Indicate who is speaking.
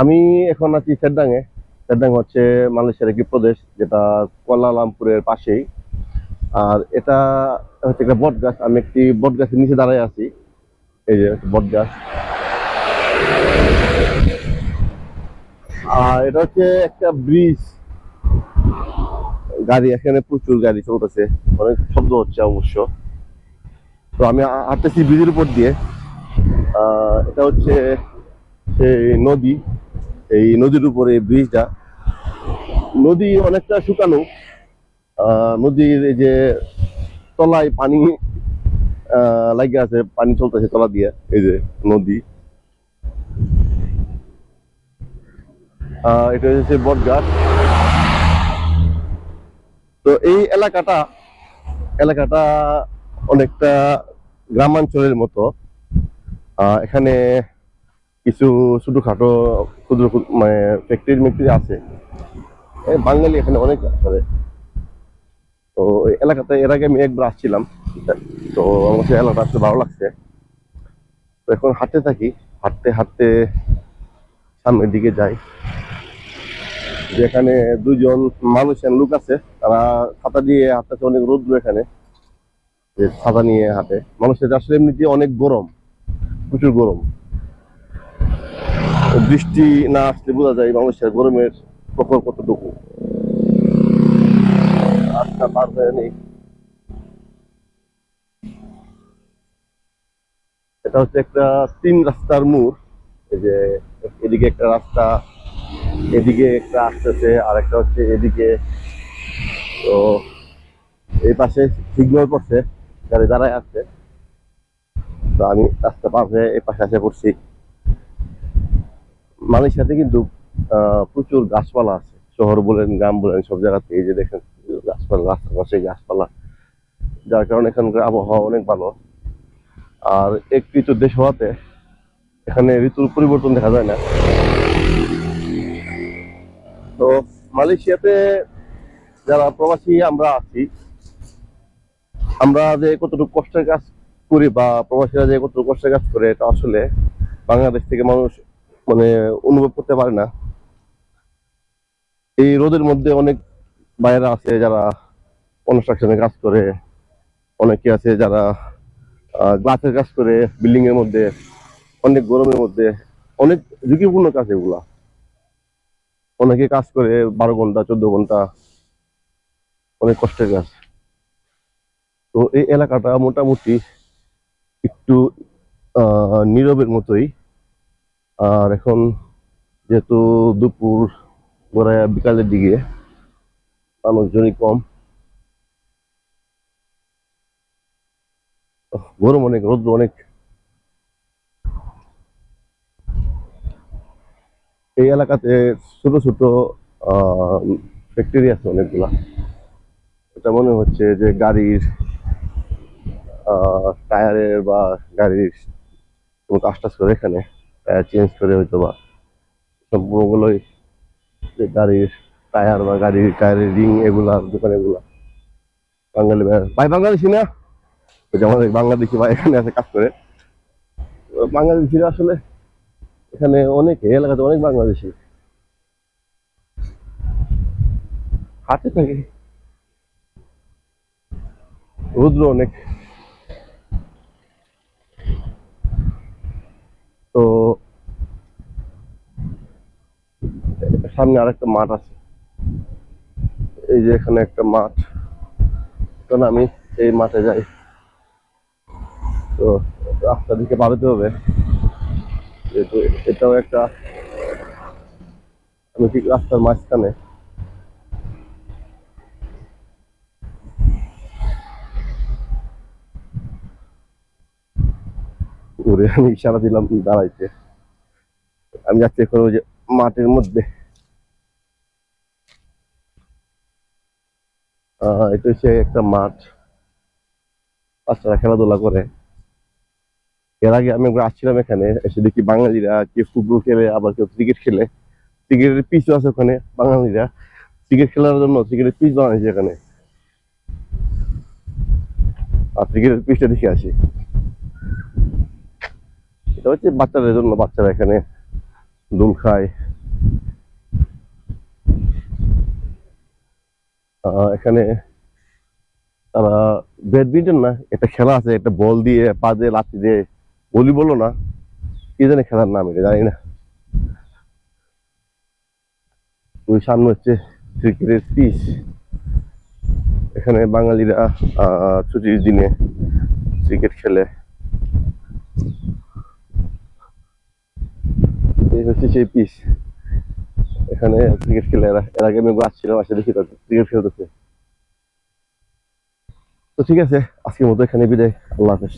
Speaker 1: আমি এখন আছি সেরডাঙে সেরডাং হচ্ছে মালয়েশিয়ার একটি প্রদেশ যেটা কুয়ালালামপুরের পাশেই। আর এটা হচ্ছে একটা বট গাছ আমি একটি বট গাছের নিচে দাঁড়ায় আছি। এই যে বট গাছ আর এটা হচ্ছে একটা ব্রিজ। গাড়ি, এখানে প্রচুর গাড়ি চলতেছে। অনেক শব্দ হচ্ছে অবশ্য। তো আমি হাঁটতেছি ব্রিজের উপর দিয়ে। এটা হচ্ছে সেই নদী। এই নদীর উপরে এই ব্রিজটা। নদী অনেকটা শুকানো। নদীর এই যে তলায় পানি লাগে আছে, পানি চলতেছে তলা দিয়ে, এই যে নদী। এটা হচ্ছে বট গাছ তো এই এলাকাটা এলাকাটা অনেকটা গ্রামাঞ্চলের মতো। এখানে কিছু ছোটখাটো ক্ষুদ্র ক্ষুদ্র মানে ফ্যাক্টরি ম্যাক্টরি আছে। বাঙালি এখানে অনেক করে। তো এলাকাতে এর আগে আমি একবার আসছিলাম। তো আমার সেই এলাকাটা আসতে ভালো লাগছে। তো এখন হাঁটতে থাকি। হাঁটতে হাঁটতে সামনের দিকে যাই। যেখানে দুজন মানুষের লোক আছে, তারা ছাতা দিয়ে হাঁটতেছে, অনেক রোদ্র এখানে। যে ছাতা নিয়ে হাঁটে। মানুষের আসলে এমনিতে অনেক গরম, প্রচুর গরম। বৃষ্টি না আসলে বোঝা যায় মানুষের গরমের প্রকল্প কতটুকু। রাস্তা পার হয়ে নেই। এটা হচ্ছে একটা তিন রাস্তার মোড়। এই যে এদিকে একটা রাস্তা, এদিকে একটা আসতেছে আর একটা হচ্ছে এদিকে। তো এই পাশে সিগন্যাল পড়ছে গাড়ি দাঁড়ায় আসছে তো আমি রাস্তা পার হয়ে এই পাশে এসে পড়ছি। মালয়েশিয়াতে কিন্তু প্রচুর গাছপালা আছে। শহর বলেন, গ্রাম বলেন, সব জায়গাতে। এই যে দেখেন, গাছপালা রাস্তার পাশে গাছপালা। যার কারণে এখানকার আবহাওয়া অনেক ভালো। আর এক ঋতু দেশ হওয়াতে এখানে ঋতুর পরিবর্তন দেখা যায় না। তো মালয়েশিয়াতে যারা প্রবাসী, আমরা আছি। আমরা যে কতটুকু কষ্টের কাজ করি বা প্রবাসীরা যে কতটুকু কষ্টের কাজ করে এটা আসলে বাংলাদেশ থেকে মানুষ মানে অনুভব করতে পারে না। এই রোদের মধ্যে অনেক বাইরে আছে যারা কনস্ট্রাকশনে কাজ করে, অনেকে আছে যারা গ্লাসের কাজ করে বিল্ডিং এর মধ্যে, অনেক গরমের মধ্যে, অনেক ঝুঁকিপূর্ণ কাজ এগুলা। অনেকে কাজ করে বারো ঘণ্টা, চোদ্দ ঘণ্টা, অনেক কষ্টের কাজ। তো এই এলাকাটা মোটামুটি একটু নীরবের মতোই। আর এখন যেহেতু দুপুর গড়ায় বিকালের দিকে, মানুষজনই কম। গরম অনেক, রোদ্র অনেক। এই এলাকাতে ছোট ছোট ফ্যাক্টরি আছে অনেকগুলা। এটা মনে হচ্ছে যে গাড়ির টায়ারের বা গাড়ির কোনো কাজ টাজ করে এখানে। চেঞ্জ করে হয়তো বা যে গাড়ির টায়ার বা গাড়ির টায়ারের রিং এগুলা, দোকান এগুলা। বাঙালি ভাই বাংলাদেশি না? ওই যে আমাদের বাংলাদেশি ভাই এখানে আছে কাজ করে। বাংলাদেশিরা আসলে এখানে অনেক, এলাকাতে অনেক বাংলাদেশি। হাতে থাকে। রুদ্র অনেক। তো সামনে আরেকটা মাঠ আছে। এই যে এখানে একটা মাঠ। তখন আমি এই মাঠে যাই। তো রাস্তা দিকে বাড়াতে হবে। যেহেতু এটাও একটা আমি ঠিক রাস্তার মাঝখানে ঘুরে আমি ইশারা দিলাম দাঁড়াইতে। আমি যাচ্ছি ওই যে মাঠের মধ্যে। এটা হচ্ছে একটা মাঠ। বাচ্চারা খেলাধুলা করে। এর আগে আমি একবার আসছিলাম এখানে, এসে দেখি বাঙালিরা কেউ ফুটবল খেলে, আবার কেউ ক্রিকেট খেলে। ক্রিকেটের পিচও আছে ওখানে, বাঙালিরা। ক্রিকেট খেলার জন্য ক্রিকেটের পিচ বানাইছে এখানে। আর ক্রিকেটের পিচটা দেখে আসি। এটা হচ্ছে বাচ্চাদের জন্য বাচ্চারা এখানে দুল খায়। এখানে তারা ব্যাডমিন্টন না, একটা খেলা আছে, একটা বল দিয়ে, পা দিয়ে লাঠি দিয়ে, বলি বলো না, কি জানে খেলার নাম এটা, জানি না। ওই সামনে হচ্ছে ক্রিকেটের পিচ। এখানে বাঙালিরা ছুটির দিনে ক্রিকেট খেলে। হচ্ছে সেই পিস এখানে ক্রিকেট খেলে এরা আগে আমি আসছিলাম, আসে দেখি ক্রিকেট খেলতেছে। তো ঠিক আছে, আজকের মতো এখানে বিদায়। আল্লাহ হাফেজ।